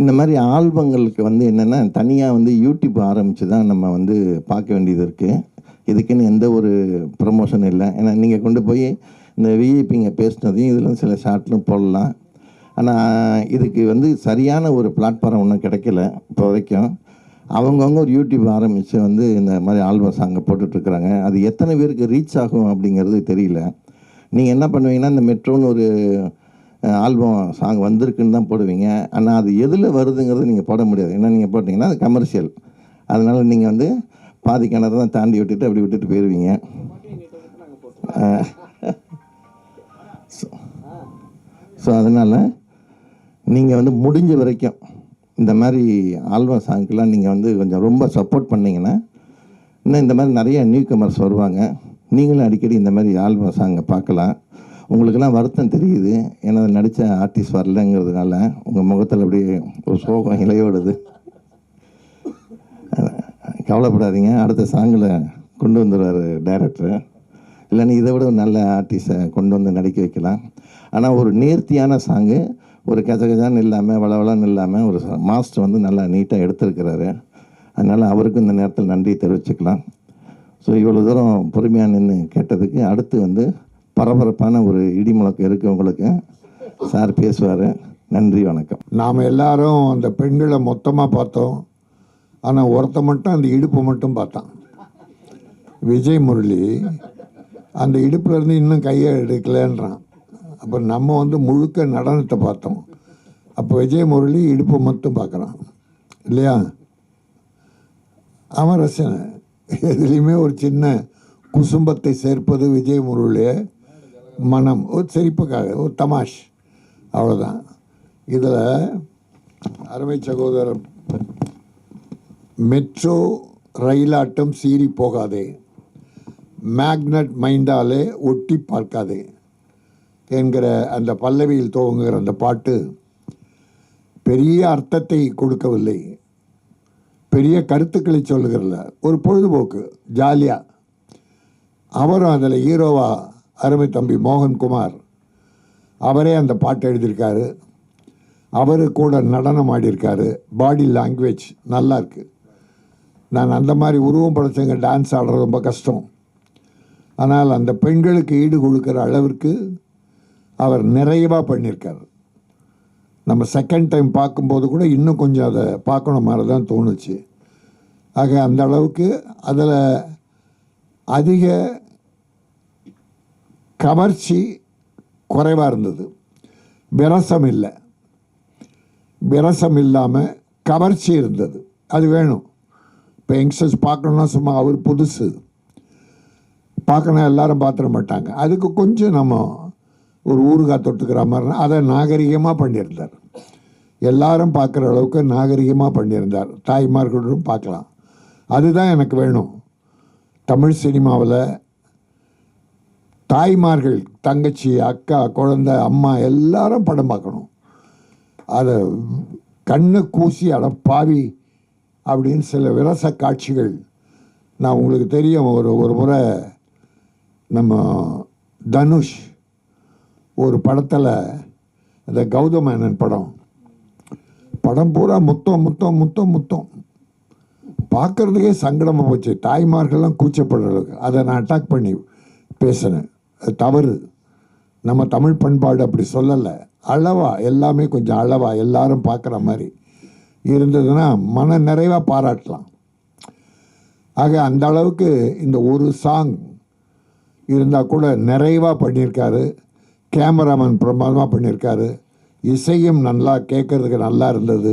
இந்த மாதிரி ஆல்பங்களுக்கு வந்து என்னென்னா தனியாக வந்து யூடியூப் ஆரம்பித்து தான் நம்ம வந்து பார்க்க வேண்டியது இருக்குது இதுக்குன்னு எந்த ஒரு ப்ரமோஷன் இல்லை. ஏன்னா நீங்கள் கொண்டு போய் இந்த விஐபிங்க பேசினதையும் இதில் சில ஷார்ட்லும் போடலாம். ஆனால் இதுக்கு வந்து சரியான ஒரு பிளாட்ஃபார்ம் ஒன்றும் கிடைக்கல இப்போ வரைக்கும். அவங்கவுங்க ஒரு யூடியூப் ஆரம்பித்து வந்து இந்த மாதிரி ஆல்பம் சாங்கை போட்டுட்ருக்குறாங்க. அது எத்தனை பேருக்கு ரீச் ஆகும் அப்படிங்கிறது தெரியல. நீங்கள் என்ன பண்ணுவீங்கன்னா இந்த மெட்ரோன்னு ஒரு ஆல்பம் சாங் வந்திருக்குன்னு தான் போடுவீங்க. ஆனால் அது எதில் வருதுங்கிறது நீங்கள் போட முடியாது. ஏன்னா நீங்கள் போட்டிங்கன்னா அது கமர்ஷியல் அதனால் நீங்கள் வந்து பாதி கிணறு தான் தாண்டி விட்டுட்டு அப்படி விட்டுட்டு போயிடுவீங்க ஸோ அதனால் நீங்கள் வந்து முடிஞ்ச வரைக்கும் இந்த மாதிரி ஆல்பம் சாங்க்கெலாம் நீங்கள் வந்து கொஞ்சம் ரொம்ப சப்போர்ட் பண்ணிங்கன்னா இன்னும் இந்த மாதிரி நிறைய நியூ கமர்ஸ் வருவாங்க. நீங்களும் அடிக்கடி இந்த மாதிரி ஆல்பம் சாங்கை பார்க்கலாம். உங்களுக்கெல்லாம் வருத்தம் தெரியுது. ஏன்னா நடித்த ஆர்டிஸ்ட் வரலங்கிறதுனால உங்கள் முகத்தில் அப்படியே ஒரு சோகம் இலையோடுது. கவலைப்படாதீங்க. அடுத்த சாங்கில் கொண்டு வந்துடுவார் டைரக்டர் இல்லைன்னா இதை விட ஒரு நல்ல ஆர்டிஸ்ட்டை கொண்டு வந்து நடிக்க வைக்கலாம். ஆனால் ஒரு நேர்த்தியான சாங்கு ஒரு கஜகஜான்னு இல்லாமல் வளவளன்னு இல்லாமல் ஒரு மாஸ்டர் வந்து நல்லா நீட்டாக எடுத்திருக்கிறாரு. அதனால் அவருக்கும் இந்த நேரத்தில் நன்றி தெரிவிச்சுக்கலாம். ஸோ இவ்வளோ தூரம் பொறுமையாக நின்று கேட்டதுக்கு அடுத்து வந்து பரபரப்பான ஒரு இடி முழக்கம் இருக்குது உங்களுக்கு. சார் பேசுவார். நன்றி வணக்கம். நாம் எல்லாரும் அந்த பெண்களை மொத்தமாக பார்த்தோம். ஆனால் ஒருத்த மட்டும் அந்த இடுப்பு மட்டும் பார்த்தான். விஜய் முரளி அந்த இடுப்புலேருந்து இன்னும் கையை எடுக்கலன்றான். அப்போ நம்ம வந்து முழுக்க நடனத்தை பார்த்தோம். அப்போ விஜய் முரளி இடுப்பை மட்டும் பார்க்குறான். இல்லையா? அவன் ரசனை எதுலேயுமே ஒரு சின்ன குசும்பத்தை சேர்ப்பது விஜய் முரளியை. மனம் ஒரு சிரிப்புக்காக ஒரு தமாஷ். அவ்வளோதான் இதில் அருமை சகோதரர் மெட்ரோ ரயிலாட்டம் சீறி போகாதே. மேக்னட் மைண்டாலே ஒட்டி பார்க்காதே என்கிற அந்த பல்லவியில் துவங்குகிற அந்த பாட்டு பெரிய அர்த்தத்தை கொடுக்கவில்லை. பெரிய கருத்துக்களை சொல்லுகிறல ஒரு பொழுதுபோக்கு ஜாலியாக அவரும் அதில் ஹீரோவாக அருமை தம்பி மோகன்குமார். அவரே அந்த பாட்டு எழுதியிருக்காரு. அவர் கூட நடனம் ஆடியிருக்காரு. பாடி லாங்குவேஜ் நல்லா இருக்குது நான் அந்த மாதிரி உருவம் படைச்சவங்க டான்ஸ் ஆடுறது ரொம்ப கஷ்டம். ஆனால் அந்த பெண்களுக்கு ஈடு கொடுக்குற அளவிற்கு அவர் நிறைவாக பண்ணியிருக்கார். நம்ம செகண்ட் டைம் பார்க்கும்போது கூட இன்னும் கொஞ்சம் அதை பார்க்கணும் மாதிரி தான் தோணுச்சு. ஆக அந்த அளவுக்கு அதில் அதிக கவர்ச்சி குறைவாக இருந்தது. விரசம் இல்லை. விரசம் இல்லாமல் கவர்ச்சி இருந்தது. அது வேணும். இப்போ யங்ஸ்டர்ஸ் பார்க்கணுன்னா சும்மா அவர் புதுசு. பார்க்கணும் எல்லாரும் பார்த்துட மாட்டாங்க. அதுக்கு கொஞ்சம் நம்ம ஒரு ஊறுகாய் தொட்டுக்கிற மாதிரி அதை நாகரிகமாக பண்ணியிருந்தார். எல்லாரும் பார்க்குற அளவுக்கு நாகரிகமாக பண்ணியிருந்தார். தாய்மார்களும் பார்க்கலாம். அதுதான் எனக்கு வேணும். தமிழ் சினிமாவில் தாய்மார்கள் தங்கச்சி அக்கா குழந்தை அம்மா எல்லாரும் படம் பார்க்கணும். அதை கண்ணு கூசி அடப்பாவி பாவி அப்படின்னு சில விரச காட்சிகள் நான் உங்களுக்கு தெரியும். ஒரு ஒரு முறை நம்ம தனுஷ் ஒரு படத்தில் இந்த கௌதமேனன் படம் படம் பூரா முத்தம் முத்தம் முத்தம் முத்தம். பார்க்கறதுக்கே சங்கடமாக போச்சு. தாய்மார்கள்லாம் கூச்சப்படுற அளவுக்கு. அதை நான் அட்டாக் பண்ணி பேசினேன். அது தவறு. நம்ம தமிழ் பண்பாடு அப்படி சொல்லலை. அளவா எல்லாமே கொஞ்சம் அளவா எல்லாரும் பார்க்குற மாதிரி இருந்ததுன்னா மன நிறைவாக பாராட்டலாம். ஆக அந்த அளவுக்கு இந்த ஒரு சாங் இருந்தால் கூட நிறைவாக பண்ணியிருக்காரு கேமராமேன் பிரமாதமாக பண்ணியிருக்காரு இசையும் நல்லா கேட்கறதுக்கு நல்லா இருந்தது.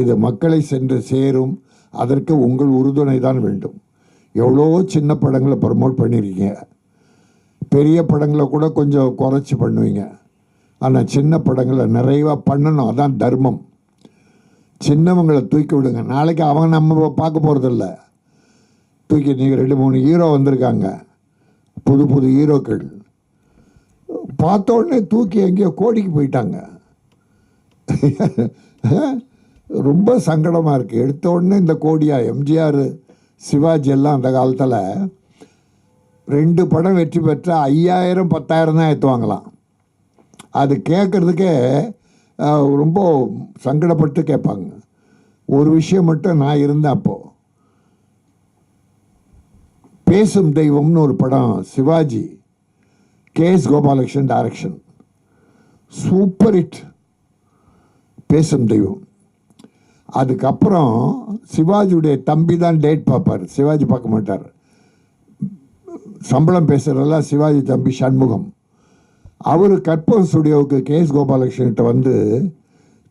இது மக்களை சென்று சேரும். அதற்கு உங்கள் உறுதுணை தான் வேண்டும். எவ்வளோ சின்ன படங்களை ப்ரமோட் பண்ணியிருக்கீங்க பெரிய படங்களை கூட கொஞ்சம் குறைச்சி பண்ணுவீங்க. ஆனால் சின்ன படங்களை நிறைவாக பண்ணணும். அதான் தர்மம். சின்னவங்களை தூக்கி விடுங்க. நாளைக்கு அவங்க நம்ம பார்க்க போகிறதில்ல தூக்கி நீங்கள் ரெண்டு மூணு ஹீரோ வந்திருக்காங்க. புது புது ஹீரோக்கள் பார்த்த உடனே தூக்கி எங்கேயோ கோடிக்கு போயிட்டாங்க. ரொம்ப சங்கடமாக இருக்குது எடுத்த உடனே இந்த கோடியா எம்ஜிஆர் சிவாஜி எல்லாம் அந்த காலத்தில் ரெண்டு படம் வெற்றி பெற்றால் ஐயாயிரம் பத்தாயிரம் தான் ஏற்றுவாங்களாம் அது கேட்குறதுக்கே ரொம்ப சங்கடப்பட்டு கேட்பாங்க ஒரு விஷயம் மட்டும் நான் இருந்தேன் அப்போது பேசும் தெய்வம்னு ஒரு படம் Sivaji K S Gopalakrishnan direction super hit பேசும் தெய்வம். அதுக்கப்புறம் சிவாஜியுடைய தம்பி தான் டேட் பார்ப்பார். சிவாஜி பார்க்க மாட்டார். சம்பளம் பேசுகிறதெல்லாம் சிவாஜி தம்பி சண்முகம். அவர் கற்பகம் ஸ்டுடியோவுக்கு கே. எஸ். கோபாலகிருஷ்ணன்கிட்ட வந்து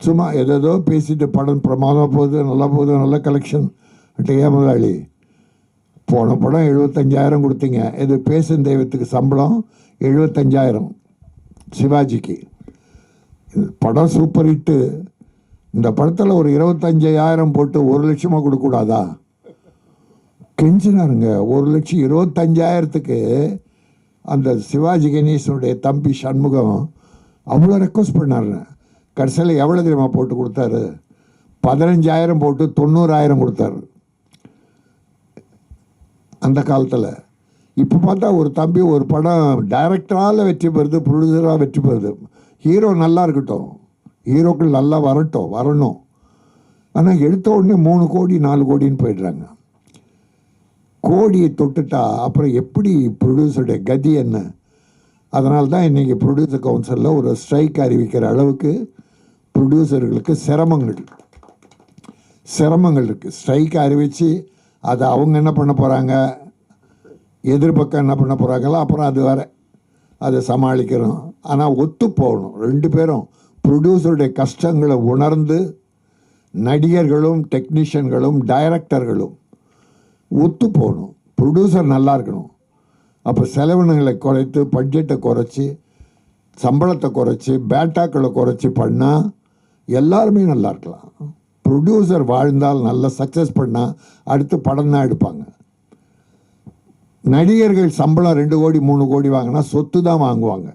சும்மா ஏதேதோ பேசிட்டு படம் பிரமாதமாக போகுது நல்லா போகுது நல்ல கலெக்ஷன் ஏன் முதலாளி போன படம் எழுபத்தஞ்சாயிரம் கொடுத்தீங்க. இது பேசும் தெய்வத்துக்கு சம்பளம் எழுபத்தஞ்சாயிரம் சிவாஜிக்கு. படம் சூப்பர் ஹிட்டு இந்த படத்தில் ஒரு இருபத்தஞ்சாயிரம் போட்டு ஒரு லட்சமாக கொடுக்கக்கூடாதா கெஞ்சினாருங்க ஒரு லட்சம் இருபத்தஞ்சாயிரத்துக்கு அந்த சிவாஜி கணேசனுடைய தம்பி சண்முகம் அவ்வளோ ரெக்வஸ்ட் பண்ணாருங்க. கடைசியில் எவ்வளோ தெரியுமா போட்டு கொடுத்தாரு? பதினஞ்சாயிரம் போட்டு தொண்ணூறாயிரம் கொடுத்தாரு. அந்த காலத்தில். இப்போ பார்த்தா ஒரு தம்பி ஒரு படம் டைரக்டரால் வெற்றி பெறுது ப்ரொடியூசராக வெற்றி பெறுது. ஹீரோ நல்லா இருக்கட்டும். ஹீரோக்கள் நல்லா வரட்டும் வரணும். ஆனால் எடுத்த உடனே மூணு கோடி நாலு கோடின்னு போயிடுறாங்க. கோடியை தொட்டுட்டா அப்புறம் எப்படி ப்ரொடியூசருடைய கதி என்ன? அதனால தான் இன்றைக்கி ப்ரொடியூசர் கவுன்சிலில் ஒரு ஸ்ட்ரைக் அறிவிக்கிற அளவுக்கு ப்ரொடியூசர்களுக்கு சிரமங்கள் சிரமங்கள் இருக்குது ஸ்ட்ரைக் அறிவித்து அதை அவங்க என்ன பண்ண போகிறாங்க எதிர்பக்கம் என்ன பண்ண போகிறாங்களோ அப்புறம் அது வர அதை சமாளிக்கிறோம் ஆனால் ஒத்து போகணும். ரெண்டு பேரும் ப்ரொடியூசருடைய கஷ்டங்களை உணர்ந்து நடிகர்களும் டெக்னீஷியன்களும் டைரக்டர்களும் ஒத்து போகணும் ப்ரொடியூசர் நல்லா இருக்கணும் அப்போ செலவினங்களை குறைத்து பட்ஜெட்டை குறைச்சி சம்பளத்தை குறைச்சி பேட்டாக்களை குறைச்சி பண்ணால் எல்லாருமே நல்லா இருக்கலாம் ப்ரொடியூசர் வாழ்ந்தால் நல்லா சக்ஸஸ் பண்ணால் அடுத்து படம் தான் எடுப்பாங்க. நடிகர்கள் சம்பளம் ரெண்டு கோடி மூணு கோடி வாங்கினா சொத்து தான் வாங்குவாங்க.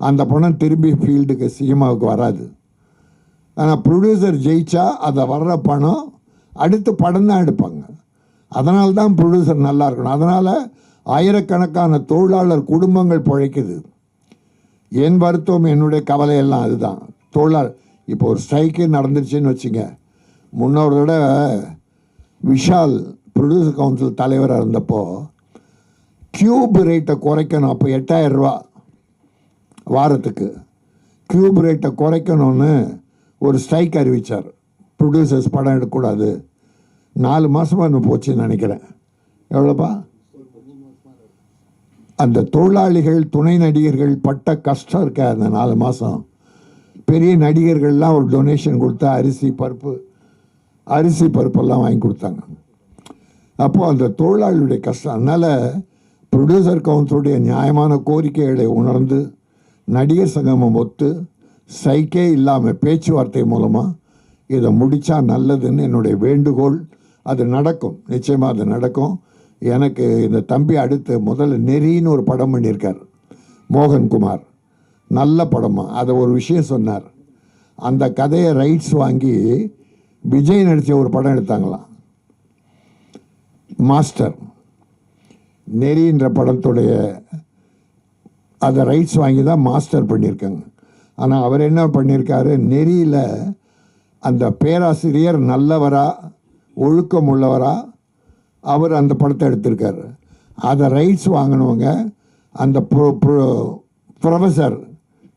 அந்த பணம் திரும்பி ஃபீல்டுக்கு சினிமாவுக்கு வராது. ஆனால் ப்ரொடியூசர் ஜெயிச்சா அதை வர்ற பணம் அடுத்து படம் தான் எடுப்பாங்க. அதனால் தான் ப்ரொடியூசர் நல்லா இருக்கணும் அதனால் ஆயிரக்கணக்கான தொழிலாளர் குடும்பங்கள் பிழைக்குது. என் வருத்தம் என்னுடைய கவலையெல்லாம் அதுதான். தொழிலாளர் இப்போ ஒரு ஸ்ட்ரைக்கு நடந்துருச்சுன்னு வச்சுங்க. முன்னோர் தடவை விஷால் ப்ரொடியூசர் கவுன்சில் தலைவராக இருந்தப்போ கியூப் ரேட்டை குறைக்கணும். அப்போ எட்டாயிரம் ரூபா வாரத்துக்கு. கியூப் ரேட்டை குறைக்கணும்னு ஒரு ஸ்ட்ரைக் அறிவித்தார் ப்ரொடியூசர்ஸ் படம் எடுக்கக்கூடாது. நாலு மாதமாக இன்னும் போச்சுன்னு நினைக்கிறேன். எவ்வளோப்பா? அந்த தொழிலாளிகள் துணை நடிகர்கள் பட்ட கஷ்டம் இருக்க அந்த நாலு மாதம் பெரிய நடிகர்கள்லாம் ஒரு டொனேஷன் கொடுத்தா அரிசி பருப்பு அரிசி பருப்பெல்லாம் வாங்கி கொடுத்தாங்க. அப்போது அந்த தொழிலாளியுடைய கஷ்டம். அதனால் ப்ரொடியூசர் கவுன்சிலுடைய நியாயமான கோரிக்கைகளை உணர்ந்து நடிகர் சங்கமம் ஒத்து சைக்கே இல்லாமல் பேச்சுவார்த்தை மூலமாக இதை முடித்தா நல்லதுன்னு என்னுடைய வேண்டுகோள். அது நடக்கும். நிச்சயமாக அது நடக்கும். எனக்கு இந்த தம்பி அடுத்து முதல்ல நெறின்னு ஒரு படம் பண்ணியிருக்கார். மோகன்குமார். நல்ல படமா. அதை ஒரு விஷயம் சொன்னார். அந்த கதையை ரைட்ஸ் வாங்கி விஜய் நடித்த ஒரு படம் எடுத்தாங்களாம். மாஸ்டர். நெறின்ற படத்துடைய அதை ரைட்ஸ் வாங்கி தான் மாஸ்டர் பண்ணியிருக்காங்க. ஆனால் அவர் என்ன பண்ணியிருக்காரு? நெறியில் அந்த பேராசிரியர் நல்லவராக ஒழுக்கம் உள்ளவராக அவர் அந்த படத்தை எடுத்திருக்காரு. அதை ரைட்ஸ் வாங்கினவங்க அந்த ப்ரொ ப்ரொஃபஸர்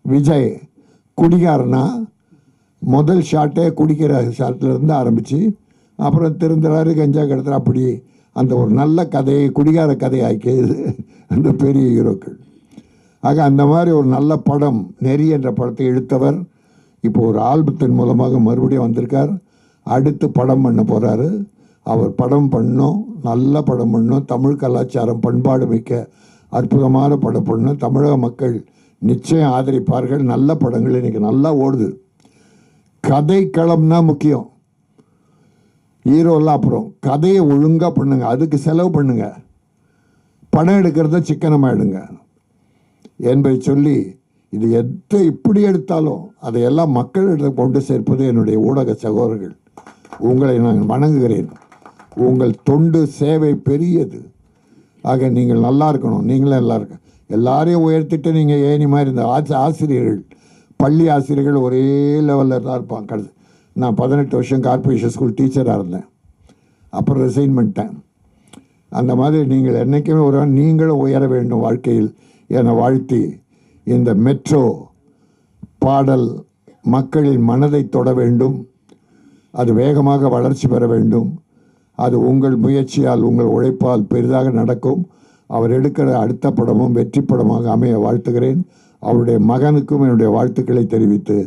விஜய் குடிகாரனா முதல் ஷாட்டே குடிக்கிற ஷாட்லேருந்து ஆரம்பித்து அப்புறம் திருந்துறாரு கஞ்சா கிடத்துற அப்படி அந்த ஒரு நல்ல கதையை குடிகார கதையை ஆக்கியது அந்த பெரிய ஹீரோக்கள். ஆக அந்த மாதிரி ஒரு நல்ல படம் நெறி என்ற படத்தை எடுத்தவர் இப்போ ஒரு ஆல்பத்தின் மூலமாக மறுபடியும் வந்திருக்கார். அடுத்து படம் பண்ண போகிறாரு அவர் படம் பண்ணோம் நல்ல படம் பண்ணோம். தமிழ் கலாச்சாரம் பண்பாடு மிக்க அற்புதமான படம் பண்ணோம். தமிழக மக்கள் நிச்சயம் ஆதரிப்பார்கள். நல்ல படங்கள் இன்றைக்கி நல்லா ஓடுது. கதை களம்னா முக்கியம். ஹீரோலாம் அப்புறம் கதையை ஒழுங்காக பண்ணுங்கள் அதுக்கு செலவு பண்ணுங்கள் படம் எடுக்கிறத சிக்கனமாக எடுங்க. என்பதை சொல்லி இது எதை இப்படி எடுத்தாலும் அதையெல்லாம் மக்களிடம் கொண்டு சேர்ப்பது என்னுடைய ஊடக சகோதரர்கள். உங்களை நான் வணங்குகிறேன். உங்கள் தொண்டு சேவை பெரியது. ஆக நீங்கள் நல்லா இருக்கணும். நீங்களும் நல்லா இருக்க. எல்லாரையும் உயர்த்திட்டு நீங்கள் ஏனி மாதிரி இந்த ஆசி ஆசிரியர்கள் பள்ளி ஆசிரியர்கள் ஒரே லெவலில் தான் இருப்பாங்க. கடைசி நான் பதினெட்டு வருஷம் கார்பரேஷன் ஸ்கூல் டீச்சராக இருந்தேன். அப்புறம் ரிசைன் பண்ணிட்டேன். அந்த மாதிரி நீங்கள் என்றைக்குமே ஒரு நீங்களும் உயர வேண்டும் வாழ்க்கையில் என வாழ்த்தி இந்த மெட்ரோ பாடல் மக்களின் மனதை தொட வேண்டும். அது வேகமாக வளர்ச்சி பெற வேண்டும். அது உங்கள் முயற்சியால் உங்கள் உழைப்பால் பெரிதாக நடக்கும். அவர் எடுக்கிற அடுத்த படமும் வெற்றி படமாக அமைய வாழ்த்துகிறேன். அவருடைய மகனுக்கும் என்னுடைய வாழ்த்துக்களை தெரிவித்து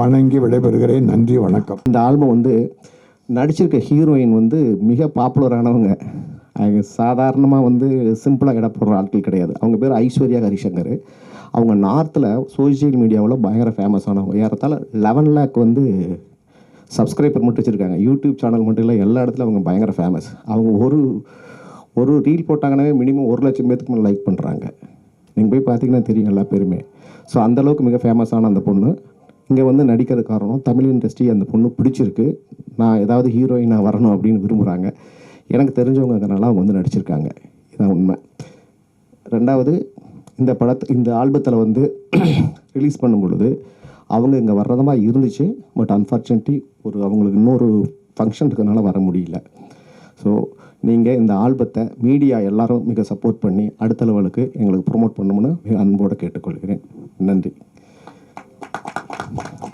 வணங்கி விடைபெறுகிறேன். நன்றி வணக்கம். இந்த ஆல்பம் வந்து நடிச்சிருக்க ஹீரோயின் வந்து மிக பாப்புலரானவங்க. சாதாரணமாக வந்து சிம்பிளாக இடப்படுற ஆட்கள் கிடையாது. அவங்க பேர் ஐஸ்வர்யா ஹரிசங்கர். அவங்க நார்த்தில் சோஷியல் மீடியாவில் பயங்கர ஃபேமஸானவங்க ஏறத்தால் லெவன் லேக் வந்து சப்ஸ்கிரைபர் மட்டும் வச்சுருக்காங்க. யூடியூப் சேனல் மட்டும் இல்லை எல்லா இடத்துல அவங்க பயங்கர ஃபேமஸ் அவங்க ஒரு ஒரு ரீல் போட்டாங்கன்னாவே மினிமம் ஒரு லட்சம் பேத்துக்கு மேலே லைக் பண்ணுறாங்க நீங்கள் போய் பார்த்தீங்கன்னா தெரியும் எல்லா பேருமே. ஸோ அந்தளவுக்கு மிக ஃபேமஸான அந்த பொண்ணு. இங்கே வந்து நடிக்கிறது காரணம் தமிழ் இண்டஸ்ட்ரி அந்த பொண்ணு பிடிச்சிருக்கு. நான் ஏதாவது ஹீரோயினாக வரணும் அப்படின்னு விரும்புகிறாங்க எனக்கு தெரிஞ்சவங்கனால அவங்க வந்து நடிச்சிருக்காங்க. இதுதான் உண்மை. ரெண்டாவது இந்த படத்தை இந்த ஆல்பத்தில் வந்து ரிலீஸ் பண்ணும் பொழுது அவங்க இங்கே வர்றதமாக இருந்துச்சு பட் அன்ஃபார்ச்சுனேட்லி ஒரு அவங்களுக்கு இன்னொரு ஃபங்க்ஷன் இருக்கிறதுனால வர முடியல. ஸோ நீங்கள் இந்த ஆல்பத்தை மீடியா எல்லாரும் மிக சப்போர்ட் பண்ணி அடுத்த லெவலுக்கு எங்களுக்கு ப்ரொமோட் பண்ணணும்னு மிக அன்போடு கேட்டுக்கொள்கிறேன். நன்றி.